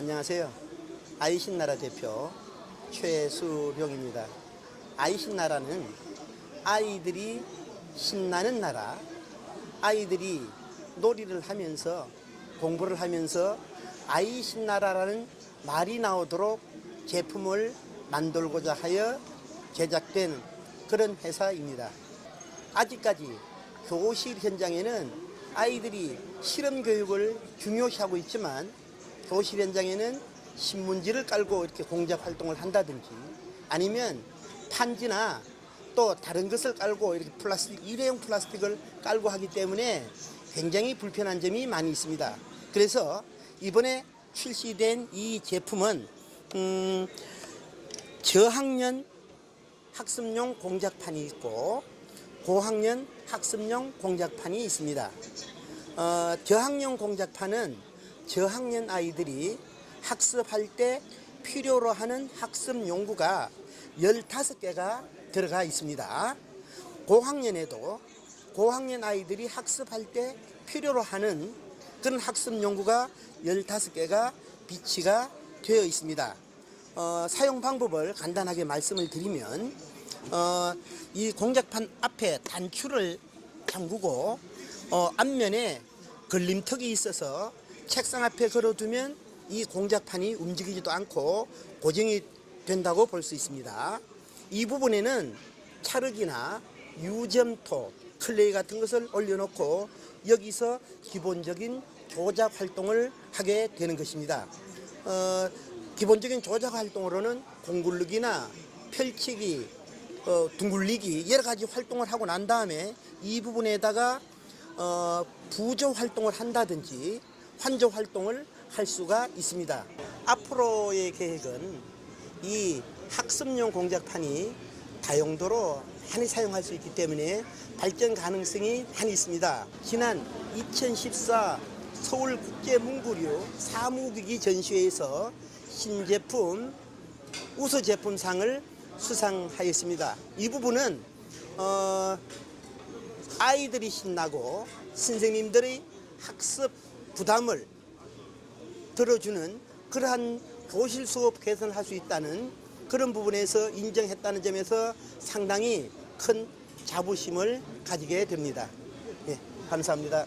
안녕하세요. 아이신나라 대표 최수룡입니다. 아이신나라는 아이들이 신나는 나라, 아이들이 놀이를 하면서 공부를 하면서 아이신나라라는 말이 나오도록 제품을 만들고자 하여 제작된 그런 회사입니다. 아직까지 교실 현장에는 아이들이 실험 교육을 중요시하고 있지만 교실 현장에는 신문지를 깔고 이렇게 공작 활동을 한다든지 아니면 판지나 또 다른 것을 깔고 이렇게 플라스틱 일회용 플라스틱을 깔고 하기 때문에 굉장히 불편한 점이 많이 있습니다. 그래서 이번에 출시된 이 제품은 음, 저학년 학습용 공작판이 있고 고학년 학습용 공작판이 있습니다. 어, 저학년 공작판은 저학년 아이들이 학습할 때 필요로 하는 학습 용구가 15개가 들어가 있습니다. 고학년에도 고학년 아이들이 학습할 때 필요로 하는 그런 학습 용구가 15개가 비치가 되어 있습니다. 어, 사용 방법을 간단하게 말씀을 드리면 어, 이 공작판 앞에 단추를 잠그고 어, 앞면에 걸림턱이 있어서 책상 앞에 걸어두면 이 공작판이 움직이지도 않고 고정이 된다고 볼 수 있습니다. 이 부분에는 찰흙이나 유점토, 클레이 같은 것을 올려놓고 여기서 기본적인 조작 활동을 하게 되는 것입니다. 어, 기본적인 조작 활동으로는 공굴르기나 펼치기, 어, 둥글리기 여러 가지 활동을 하고 난 다음에 이 부분에다가 어, 부조 활동을 한다든지 환조 활동을 할 수가 있습니다. 앞으로의 계획은 이 학습용 공작판이 다용도로 많이 사용할 수 있기 때문에 발전 가능성이 많이 있습니다. 지난 2014 서울국제문구류 사무기기 전시회에서 신제품 우수 제품상을 수상하였습니다. 이 부분은 어, 아이들이 신나고 선생님들의 학습 부담을 들어주는 그러한 교실 수업 개선을 할 수 있다는 그런 부분에서 인정했다는 점에서 상당히 큰 자부심을 가지게 됩니다. 예, 감사합니다.